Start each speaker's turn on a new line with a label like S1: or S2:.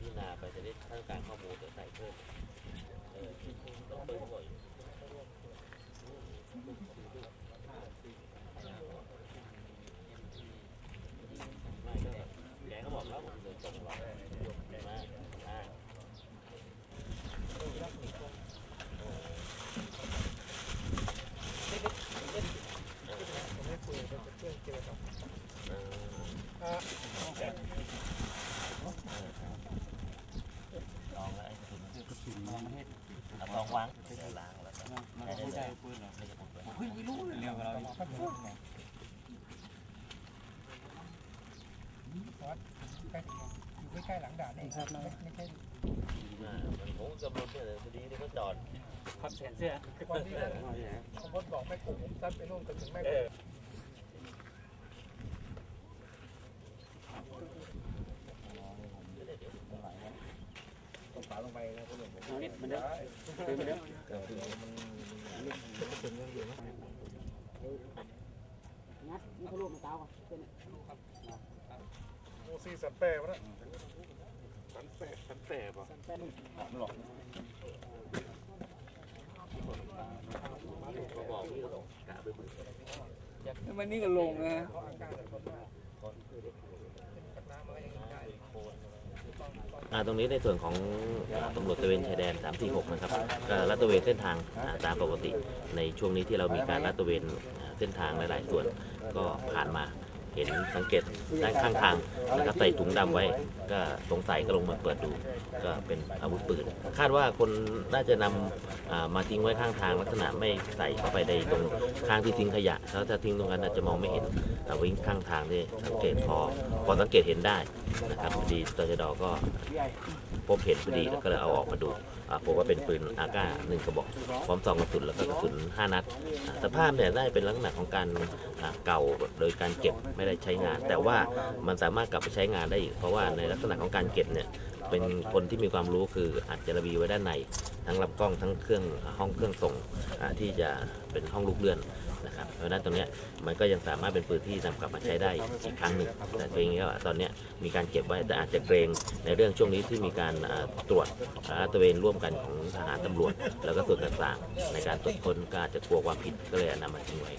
S1: พิจารณาไปจะได้ทั้งการข้อมูลจะใส่เพิ่มเออต้องเพิ่มก่อนไม่ก็แกก็บอกแล้วผมจะส่งหรอกมาอ่าไม่ได้ไม่ได้ผมไม่คุยกับเพื่อนเจอครับ วางเดี๋ยวล้างแล้วก็มันก็ไม่ใช่ปืนหรอกไม่ใช่ปืนเฮ้ยไม่รู้เลยเรื่องกับเราดิใกล้ถึงอยู่ใกล้ๆหลังด่านนี่ครับไม่ไม่ใช่อ่ามันผมกำลังเนี่ยพอดีที่เขาจอดพับแขนเสื้อวันที่ผมพดบอกแม่กุ้งผมซัดไปนู่นก็ถึงแม่กุ้ง นิด มันเด้อปืนมันเด้องัดนี่เขาลูกมันเต้าอะเป็นโมซีสันแปรวะนะเขาบอกพี่ก็ต้องกะไปปืนมันนี่ก็ลงนะ อ่าตรงนี้ในส่วนของอ่าตำรวจตระเวนชายแดน 346 นะครับก็ลาดตระเวนเส้นทางอ่าตามปกติ ในช่วงนี้ที่เรามีการลาดตระเวนอ่าเส้นทางหลาย ๆ ส่วนก็ผ่านมา เห็นสังเกตด้านข้างทางนะครับใส่ถุงดำไว้ ก็สงสัยก็ลงมาเปิดดู ก็เป็นอาวุธปืน คาดว่าคนน่าจะนำอ่ามาทิ้งไว้ข้างทางลักษณะไม่ใส่เข้าไปในตรงข้างที่ทิ้งขยะแล้วถ้าทิ้งตรงนั้นอาจจะมองไม่เห็นแต่วิ่งข้างทางนี่สังเกตพอพอสังเกตเห็นได้นะครับพอดีตชดก็พบเห็นพอดีแล้วก็เลยเอาออกมาดูอ่าพบว่าเป็นปืนอาก้าหนึ่งกระบอกพร้อมซองกระสุนแล้วก็กระสุน5นัดสภาพเนี่ยได้เป็นลักษณะของการเก่าโดยการเก็บไม่ได้ใช้งาน แต่ว่ามันสามารถกลับไปใช้งานได้อีก เพราะว่าในลักษณะของการเก็บเนี่ยเป็นคนที่มีความรู้คืออาจจะระบีไว้ด้านใน ทั้งลำกล้องทั้งเครื่องห้องเครื่องส่งที่จะเป็นห้องลูกเลื่อนนะครับเพราะฉะนั้นตรงนี้มันก็ยังสามารถเป็นปืนที่นำกลับมาใช้ได้อีกครั้งหนึ่งแต่เพียงแค่ว่าตอนนี้มีการเก็บไว้แต่อาจจะเกรงในเรื่องช่วงนี้ที่มีการตรวจลาดตระเวนร่วมกันของทหารตำรวจ แล้วก็ส่วนต่างๆ ในการตรวจค้นก็อาจจะกลัวความผิดก็เลยนำมาทิ้งไว้